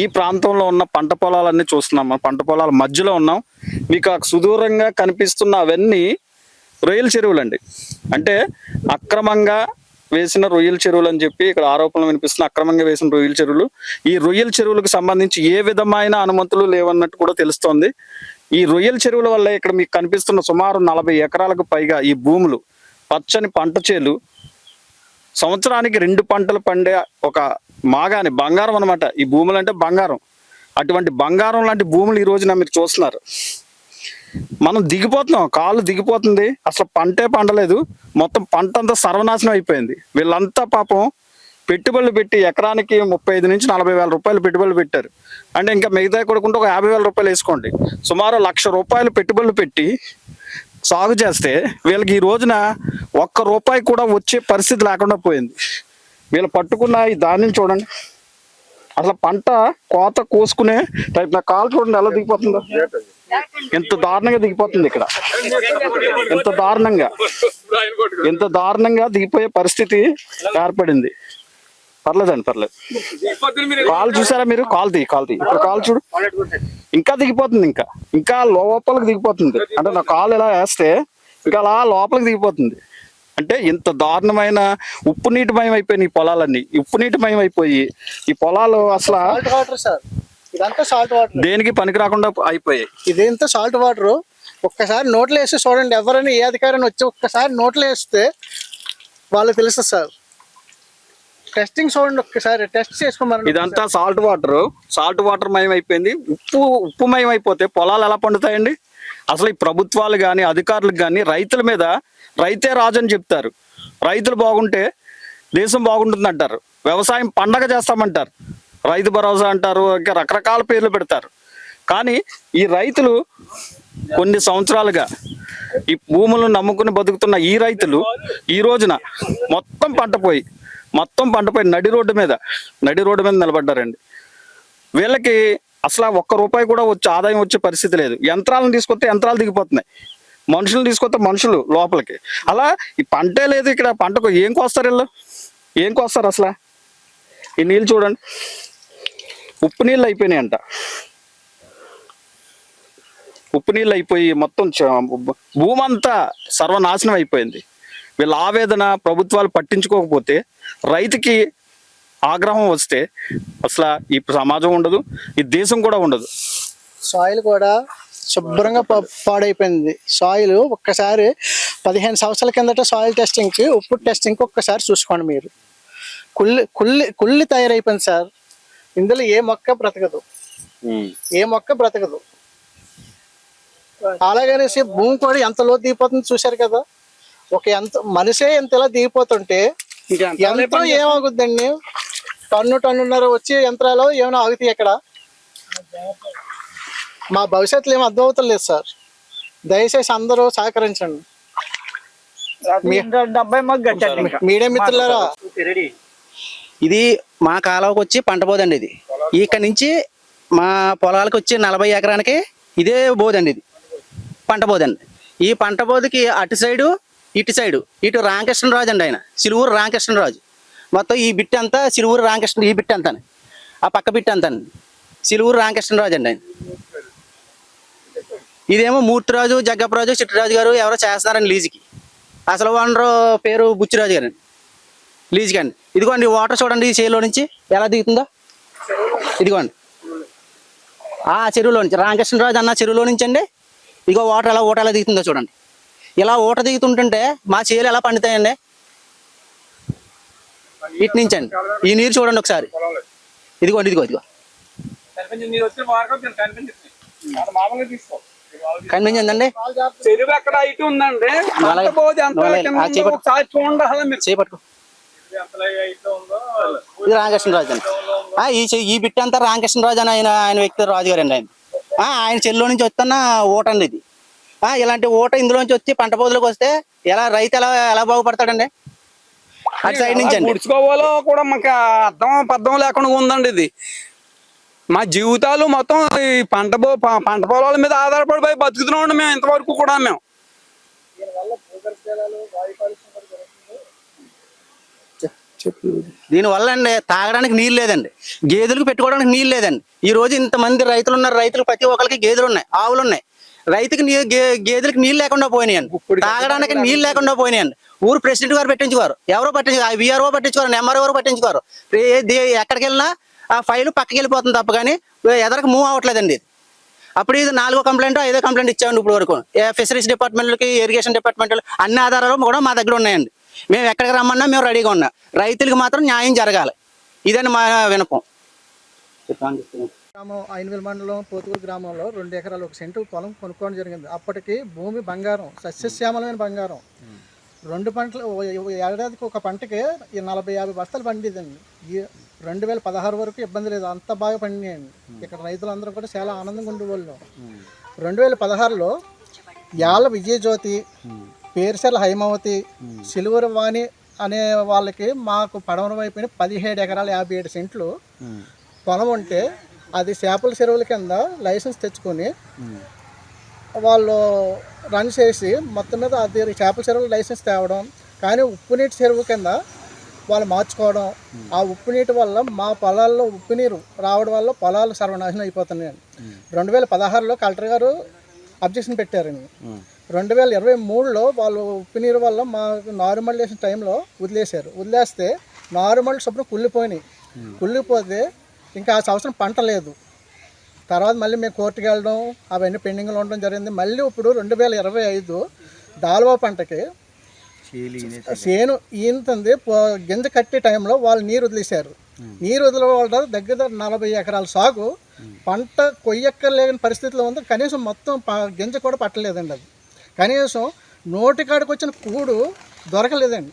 ఈ ప్రాంతంలో ఉన్న పంట పొలాలన్నీ చూస్తున్నాం. మనం పంట పొలాల మధ్యలో ఉన్నాం. మీకు సుదూరంగా కనిపిస్తున్న అవన్నీ రొయ్యల చెరువులండి. అంటే అక్రమంగా వేసిన రొయ్యల చెరువులు అని చెప్పి ఇక్కడ ఆరోపణలు వినిపిస్తున్న అక్రమంగా వేసిన రొయ్యల చెరువులు. ఈ రొయ్యల చెరువులకు సంబంధించి ఏ విధమైన అనుమతులు లేవన్నట్టు కూడా తెలుస్తోంది. ఈ రొయ్యల చెరువుల వల్ల ఇక్కడ మీకు కనిపిస్తున్న సుమారు నలభై ఎకరాలకు పైగా ఈ భూములు పచ్చని పంట చేలు సంవత్సరానికి రెండు పంటలు పండే ఒక మాగాని బంగారం అనమాట ఈ భూములు అంటే బంగారం. అటువంటి బంగారం లాంటి భూములు ఈ రోజున మీరు చూస్తున్నారు. మనం దిగిపోతున్నాం. కాళ్ళు దిగిపోతుంది. అసలు పంటే పండలేదు. మొత్తం పంట అంతా సర్వనాశనం అయిపోయింది. వీళ్ళంతా పాపం పెట్టుబడులు పెట్టి ఎకరానికి ముప్పై ఐదు నుంచి నలభై వేల రూపాయలు పెట్టుబడులు పెట్టారు. అంటే ఇంకా మిగతా కొడుకుంటే ఒక యాభై వేల రూపాయలు వేసుకోండి. సుమారు లక్ష రూపాయలు పెట్టుబడులు పెట్టి సాగు చేస్తే వీళ్ళకి ఈ రోజున ఒక్క రూపాయి కూడా వచ్చే పరిస్థితి లేకుండా పోయింది. వీళ్ళు పట్టుకున్న ఈ ధాన్యం చూడండి. అసలు పంట కోత కోసుకునే టైప్ నా కాలు చూడండి ఎలా దిగిపోతుందో. ఎంత దారుణంగా దిగిపోతుంది ఇక్కడ. ఎంత దారుణంగా. ఎంత దారుణంగా దిగిపోయే పరిస్థితి ఏర్పడింది. పర్లేదండి పర్లేదు. కాలు చూసారా మీరు? కాల్ తీ కాల్ తీ ఇప్పుడు కాలు చూడు. ఇంకా దిగిపోతుంది ఇంకా. ఇంకా లోపలికి దిగిపోతుంది. అంటే నా కాలు ఇలా వేస్తే ఇంకా అలా లోపలికి దిగిపోతుంది. అంటే ఇంత దారుణమైన ఉప్పు నీటిమయం అయిపోయినాయి ఈ పొలాలన్నీ. ఉప్పు నీటిమయం అయిపోయి ఈ పొలాలు అసలు సాల్ట్ వాటర్ సార్ ఇదంతా సాల్ట్ వాటర్ దేనికి పనికి రాకుండా అయిపోయాయి. ఇదంతా సాల్ట్ వాటర్ ఒక్కసారి నోట్లో వేసి చూడండి. ఎవరైనా ఏ అధికారిని వచ్చి ఒక్కసారి నోట్లో వేస్తే వాళ్ళు తెలుస్తుంది సార్ టెస్టింగ్ చూడండి ఒకసారి టెస్ట్ చేసుకోమని ఇదంతా సాల్ట్ వాటర్ సాల్ట్ వాటర్ మయం అయిపోయింది ఉప్పు ఉప్పు మయం అయిపోతే పొలాలు ఎలా పండుతాయండి? అసలు ఈ ప్రభుత్వాలు కానీ అధికారులకు కానీ రైతుల మీద రైతే రాజు అని చెప్తారు. రైతులు బాగుంటే దేశం బాగుంటుంది అంటారు. వ్యవసాయం పండగ చేస్తామంటారు. రైతు భరోసా అంటారు ఇంకా రకరకాల పేర్లు పెడతారు. కానీ ఈ రైతులు కొన్ని సంవత్సరాలుగా ఈ భూములను నమ్ముకుని బతుకుతున్న ఈ రైతులు ఈ రోజున మొత్తం పంట పోయి మొత్తం పంట నడి రోడ్డు మీద నడి రోడ్డు మీద నిలబడ్డారండి. వీళ్ళకి అసలు ఒక్క రూపాయి కూడా వచ్చే ఆదాయం వచ్చే పరిస్థితి లేదు. యంత్రాలను తీసుకొస్తే యంత్రాలు దిగిపోతున్నాయి. మనుషులు తీసుకొస్తే మనుషులు లోపలికి. అలా ఈ పంటే లేదు ఇక్కడ. పంటకు ఏం కోస్తారు వీళ్ళు? ఏం కోస్తారు అసలు? ఈ నీళ్ళు చూడండి. ఉప్పు నీళ్ళు అయిపోయినాయంట. ఉప్పు నీళ్ళు అయిపోయి మొత్తం చ- సర్వనాశనం అయిపోయింది. వీళ్ళ ఆవేదన ప్రభుత్వాలు పట్టించుకోకపోతే రైతుకి ఆగ్రహం వస్తే అసలు ఈ సమాజం ఉండదు ఈ దేశం కూడా ఉండదు. సాయిల్ కూడా శుభ్రంగా పాడైపోయింది. సాయిల్ ఒక్కసారి పదిహేను సంవత్సరాల కిందట సాయిల్ టెస్టింగ్కి ఉప్పు టెస్టింగ్కి ఒక్కసారి చూసుకోండి మీరు. కుళ్ళి కుళ్ళి కుళ్ళి తయారైపోయింది సార్. ఇందులో ఏ మొక్క బ్రతకదు. ఏ మొక్క బ్రతకదు. అలాగనేసి భూమి కూడా ఎంత లో దిగిపోతుంది చూశారు కదా. ఒక ఎంత మనిషే ఎంత ఇలా దిగిపోతుంటే యంత్రం ఏమాగుద్దండి టన్ను టన్నున్నర వచ్చే యంత్రాలు ఏమైనా ఆగుతాయి ఇక్కడ మా భవిష్యత్తులో ఏం అర్థం అవుతలేదు సార్. దయచేసి అందరూ సహకరించండి. మీడియా మిత్రులారా? ఇది మా కాలువకి వచ్చి పంట బోదండి ఇది. ఇక్కడ నుంచి మా పొలాలకు వచ్చి నలభై ఎకరానికి ఇదే బోదండి ఇది. పంట బోదండి. ఈ పంట బోధకి అటు సైడు ఇటు సైడు ఇటు రామకృష్ణరాజు అండి ఆయన. సిలువూరు రామకృష్ణరాజు. మొత్తం ఈ బిట్ అంతా సిలువూరు రామకృష్ణ ఈ బిట్ అంతా ఆ పక్క బిట్ అంతా సిలువూరు రామకృష్ణరాజు అండి ఆయన. ఇదేమో మూర్తిరాజు జగ్గప్పరాజు చిట్టరాజు గారు ఎవరో చేస్తున్నారండి లీజుకి. అసలు ఓనరు పేరు బుచ్చిరాజు గారండి. లీజుకి అండి. ఇదిగోండి వాటర్ చూడండి ఈ చెరువులో నుంచి. ఎలా దిగుతుందో? ఇదిగోండి. ఆ చెరువులో నుంచి రామకృష్ణరాజు అన్న చెరువులో నుంచి అండి. ఇదిగో వాటర్ ఎలా ఊట ఎలా దిగుతుందో చూడండి. ఇలా ఊట దిగుతుంటుంటే మా చేలు ఎలా పండుతాయండి? ఇటు నుంచి అండి ఈ నీరు చూడండి ఒకసారి. ఇదిగోండి ఇదిగో ఇదిగో. కనిపించిందండి? చెరువు ఎక్కడ ఇటు ఉందండి? చేపట్టుకో. ఇది రామకృష్ణరాజు అండి. ఈ చె- ఈ బిట్ అంతా రామకృష్ణరాజు అని ఆయన ఆయన వ్యక్తి రాజుగారు అండి ఆయన ఆయన చెల్లో నుంచి వస్తున్న ఓట అండి ఇది. ఇలాంటి ఓట ఇందులోంచి వచ్చి పంట పొదులకు వస్తే ఎలా రైతు ఎలా ఎలా బాగుపడతాడండి? అటు సైడ్ నుంచి ముడుచుకోవాలో కూడా మాకు అర్థం పర్థం లేకుండా ఉందండి ఇది. మా జీవితాలు మొత్తం ఈ పంట పంట పొలాల మీద ఆధారపడిపోయి బతుకుతున్నాం మేము ఇంతవరకు కూడా మేము. దీనివల్ల అండి తాగడానికి నీళ్ళు లేదండి. గేదెలకు పెట్టుకోవడానికి నీళ్ళు లేదండి. ఈ రోజు ఇంతమంది రైతులు ఉన్నారు. రైతులు ప్రతి ఒక్కరికి గేదెలు ఉన్నాయి ఆవులు ఉన్నాయి. రైతుకి నీ గేదెలకు నీళ్ళు లేకుండా పోయినాయండి తాగడానికి నీళ్ళు లేకుండా పోయినాయండి ఊరు ప్రెసిడెంట్ గారు పట్టించుకోరు ఎవరో పట్టించుకోరు విఆర్ఓ పట్టించుకోరు. ఎంఆర్ఓ పట్టించుకోరు ఎక్కడికి వెళ్ళినా ఆ ఫైల్ పక్కకి వెళ్ళిపోతుంది తప్ప కానీ ఎదరికి మూవ్ అవ్వట్లేదండి. అప్పుడు ఇది నాలుగో కంప్లైంట్ ఐదో కంప్లైంట్ ఇచ్చామండి ఇప్పుడు వరకు. ఏ ఫిషరీస్ డిపార్ట్మెంట్లకి ఇరిగేషన్ డిపార్ట్మెంట్ అన్ని ఆధారాలు కూడా మా దగ్గర ఉన్నాయండి. మేము ఎక్కడికి రమ్మన్నా మేము రెడీగా ఉన్నాం. రైతులకు మాత్రం న్యాయం జరగాలి. ఇదని మా వినపం. గ్రామం ఐనవేల మండలం పోతుగూరు గ్రామంలో రెండు ఎకరాలు ఒక సెంటు పొలం కొనుక్కోవడం జరిగింది. అప్పటికి భూమి బంగారం సస్యశ్యామలమైన బంగారం. రెండు పంటలు ఏడాదికి ఒక పంటకి ఈ నలభై యాభై బస్తాలు పండిదండి ఈ రెండు వేల పదహారు వరకు ఇబ్బంది లేదు. అంత బాగా పండియండి ఇక్కడ రైతులందరూ కూడా చాలా ఆనందంగా ఉండేవాళ్ళు. రెండు వేల పదహారులో యాల విజయజ్యోతి పేరుసెల హైమావతి సిల్వర్ వాణి అనే వాళ్ళకి మాకు పడవరం వైపున పదిహేడు ఎకరాల యాభై ఏడు సెంట్లు పొలం ఉంటే అది చేపల చెరువుల కింద లైసెన్స్ తెచ్చుకొని వాళ్ళు రన్ చేసి మొత్తం మీద అది చేపల చెరువులు లైసెన్స్ తేవడం కానీ ఉప్పు నీటి చెరువు కింద వాళ్ళు మార్చుకోవడం ఆ ఉప్పు నీటి వల్ల మా పొలాల్లో ఉప్పు నీరు రావడం వల్ల పొలాలు సర్వనాశనం అయిపోతున్నాయండి రెండు వేల పదహారులో కలెక్టర్ గారు అబ్జెక్షన్ పెట్టారండి రెండు వేల ఇరవై మూడులో వాళ్ళు ఉప్పు నీరు వల్ల మా నార్మల్ వేసిన టైంలో వదిలేశారు. వదిలేస్తే నార్మల్ శుభ్రం కుళ్ళిపోయినాయి. కుళ్ళిపోతే ఇంకా ఆ సంవత్సరం పంట లేదు. తర్వాత మళ్ళీ మేము కోర్టుకి వెళ్ళడం అవన్నీ పెండింగ్లో ఉండడం జరిగింది. మళ్ళీ ఇప్పుడు రెండు వేల ఇరవై ఐదు దాల్వా పంటకి చేను ఈంతుంది పో- గింజ కట్టే టైంలో వాళ్ళు నీరు వదిలేశారు. నీరు వదిలేవాళ్ళ దగ్గర దగ్గర నలభై ఎకరాల సాగు. పంట కొయ్యక్కర్లేని పరిస్థితిలో ఉంది. కనీసం మొత్తం గింజ కూడా పట్టలేదండి అది. కనీసం నోటికాడికి వచ్చిన కూడు దొరకలేదండి.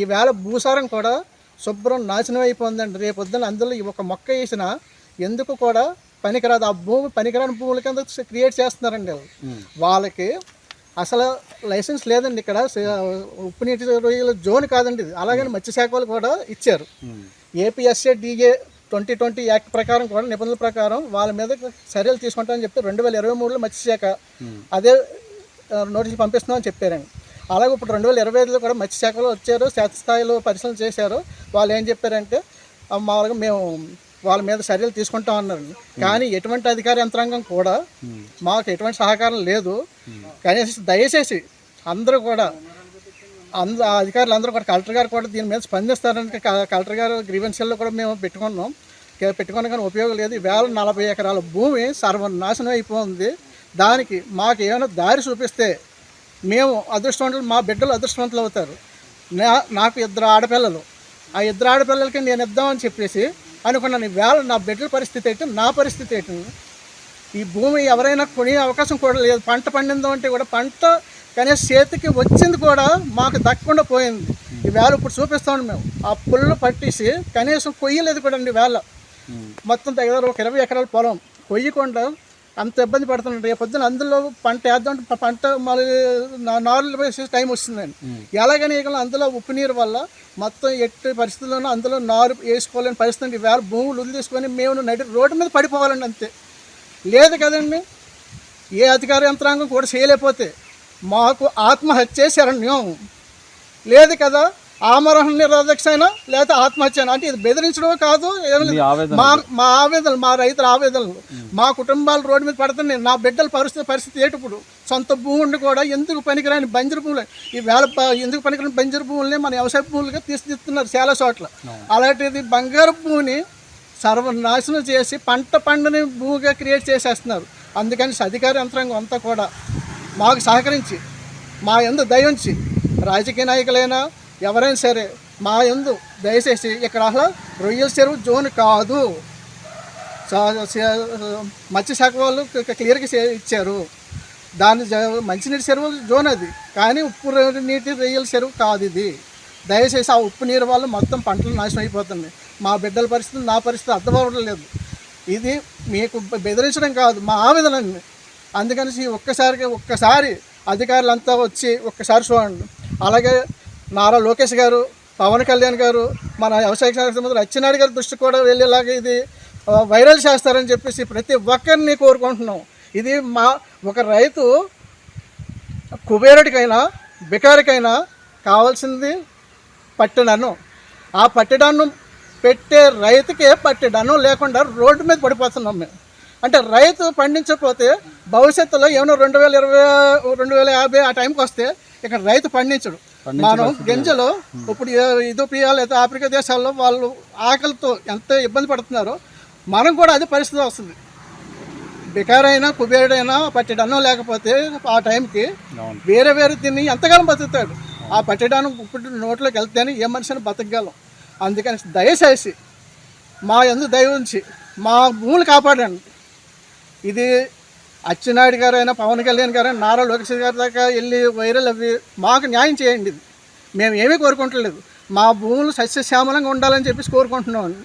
ఈవేళ భూసారం కూడా శుభ్రం నాశనం అయిపోయిందండి రేపు పొద్దున్న అందులో ఒక మొక్క వేసినా ఎందుకు కూడా పనికిరాదు. ఆ భూమి పనికిరాని భూముల కింద క్రియేట్ చేస్తున్నారండి వాళ్ళు. వాళ్ళకి అసలు లైసెన్స్ లేదండి ఇక్కడ. ఉప్పు నీటి రొయ్యల జోన్ కాదండి ఇది. అలాగని మత్స్యశాఖ వాళ్ళు కూడా ఇచ్చారు. APSA DA twenty twenty act ప్రకారం కూడా నిబంధనల ప్రకారం వాళ్ళ మీద చర్యలు తీసుకుంటామని చెప్పి రెండు వేల ఇరవై మూడులో మత్స్యశాఖ అదే ఆ, నోటీసులు పంపిస్తున్నామని చెప్పారండి. అలాగే ఇప్పుడు రెండు వేల ఇరవై ఐదులో కూడా మత్స్యశాఖలో వచ్చారు శాతస్థాయిలో పరిశీలన చేశారు. వాళ్ళు ఏం చెప్పారంటే మామూలుగా మేము వాళ్ళ మీద చర్యలు తీసుకుంటాం అన్నారండి కానీ ఎటువంటి అధికార యంత్రాంగం కూడా మాకు ఎటువంటి సహకారం లేదు. కనీసం దయచేసి అందరూ కూడా అంద అధికారులు అందరూ కూడా కలెక్టర్ గారు కూడా దీని మీద స్పందిస్తారని కలెక్టర్ గారు గ్రీవెన్సీల్లో కూడా మేము పెట్టుకున్నాం. పెట్టుకున్న కానీ ఉపయోగం లేదు. వేల నలభై ఎకరాల భూమి సర్వనాశనం అయిపోయింది. దానికి మాకు ఏమైనా దారి చూపిస్తే మేము అదృష్టవంతులు మా బిడ్డలు అదృష్టవంతులు అవుతారు. నా నాకు ఇద్దరు ఆడపిల్లలు. ఆ ఇద్దరు ఆడపిల్లలకి నేను ఇద్దామని చెప్పేసి అనుకున్నాను. వేళ నా బిడ్డల పరిస్థితి ఏంటి? నా పరిస్థితి ఏంటి? ఈ భూమి ఎవరైనా కొనే అవకాశం కూడా లేదు. పంట పండిందో అంటే కూడా పంట కనీసం చేతికి వచ్చింది కూడా మాకు దక్కకుండా పోయింది. ఈ వేళ ఇప్పుడు చూపిస్తామండి మేము. ఆ పుల్లు పట్టేసి కనీసం కొయ్యలేదు కూడా అండి వేళ మొత్తం దగ్గర ఒక ఇరవై ఎకరాల పొలం. కొయ్యకుండా అంత ఇబ్బంది పడుతున్నాడు. రేపు పొద్దున అందులో పంట వేద్దాం అంటే ప- పంట మళ్ళీ నా- నాలుగు వేసే టైం వస్తుందండి ఎలాగని ఇక అందులో ఉప్పు నీరు వల్ల మొత్తం ఎట్టి పరిస్థితుల్లోనూ అందులో నారు వేసుకోలేని పరిస్థితి అండి వేళ భూములు వదిలేసుకొని మేము నడి రోడ్డు మీద పడిపోవాలండి అంతే. లేదు కదండి. ఏ అధికార యంత్రాంగం కూడా చేయలేకపోతే మాకు ఆత్మహత్య శరణ్యం లేదు కదా. ఆమరణ నిరోధక అయినా లేదా ఆత్మహత్య అయినా అంటే ఇది బెదిరించడం కాదు. మా మా ఆవేదనలు మా రైతుల ఆవేదనలు. మా కుటుంబాలు రోడ్డు మీద పడుతున్నాయి నా బిడ్డల పరిస్థితి పరిస్థితి ఏంటి ఇప్పుడు? సొంత భూమి ఉండి కూడా ఎందుకు పనికిరాని బంజరు భూములు? ఈ వేళ ప- ఎందుకు పనికిరాని బంజరు భూముల్ని మన వ్యవసాయ భూములుగా తీర్చిదిస్తున్నారు చాలా చోట్ల. అలాంటిది బంగారు భూమిని సర్వనాశనం చేసి పంట పండుని భూమిగా క్రియేట్ చేసేస్తున్నారు. అందుకని అధికార యంత్రాంగం అంతా కూడా మాకు సహకరించి మా ఎందు దయించి రాజకీయ నాయకులైనా ఎవరైనా సరే మా ఎందు దయచేసి ఇక్కడ అసలు రొయ్యల చెరువు జోన్ కాదు. మత్స్యశాఖ వాళ్ళు క్లియర్గా చే- ఇచ్చారు. దాని మంచినీటి చెరువు జోన్ అది. కానీ ఉప్పు నీటి రొయ్యల చెరువు కాదు ఇది. దయచేసి ఆ ఉప్పు నీరు వల్ల మొత్తం పంటలు నాశనం అయిపోతుంది మా బిడ్డల పరిస్థితి నా పరిస్థితి అర్థం అవ్వడం లేదు. ఇది మీకు బెదిరించడం కాదు మా ఆవేదన అందుకని ఒక్కసారికి ఒక్కసారి అధికారులంతా వచ్చి ఒక్కసారి చూడండి. అలాగే నారా లోకేష్ గారు పవన్ కళ్యాణ్ గారు మన వ్యవసాయ శాఖ మంత్రి అచ్చెన్నాయుడు గారి దృష్టి కూడా వెళ్ళేలాగా ఇది వైరల్ చేస్తారని చెప్పేసి ప్రతి ఒక్కరిని కోరుకుంటున్నాం. ఇది మా ఒక రైతు కుబేరుడికైనా బికారికైనా కావాల్సింది పట్టిన ఆ పట్టెడన్నం పెట్టే రైతుకే పట్టెడన్నం లేకుండా రోడ్డు మీద పడిపోతున్నాం మేము. అంటే రైతు పండించకపోతే భవిష్యత్తులో ఏమైనా రెండు వేల ఇరవై రెండు వేల యాభై ఆ టైంకి వస్తే ఇక్కడ రైతు పండించడు. మనం గింజలు ఇప్పుడు ఇథోపియా లేదా ఆఫ్రికా దేశాల్లో వాళ్ళు ఆకలితో ఎంత ఇబ్బంది పడుతున్నారో మనం కూడా అదే పరిస్థితి వస్తుంది. బికారైనా కుబేరుడైనా పట్టెడన్నం లేకపోతే ఆ టైంకి వేరే వేరే తిని ఎంతకాలం బతుకుతాడు. ఆ పట్టెడన్నం ఇప్పుడు నోట్లోకి వెళ్తేనే ఏ మనిషిని బతకగలం? అందుకని దయచేసి మా ఎందు దయ ఉంచి మా భూములు కాపాడండి. ఇది అచ్చెన్నాయుడు గారైనా పవన్ కళ్యాణ్ గారైనా నారా లోకేష్ గారి దాకా వెళ్ళి వైరల్ అవి మాకు న్యాయం చేయండి. మేము ఏమీ కోరుకుంటలేదు. మా భూములు సస్యశ్యామలంగా ఉండాలని చెప్పేసి కోరుకుంటున్నాం.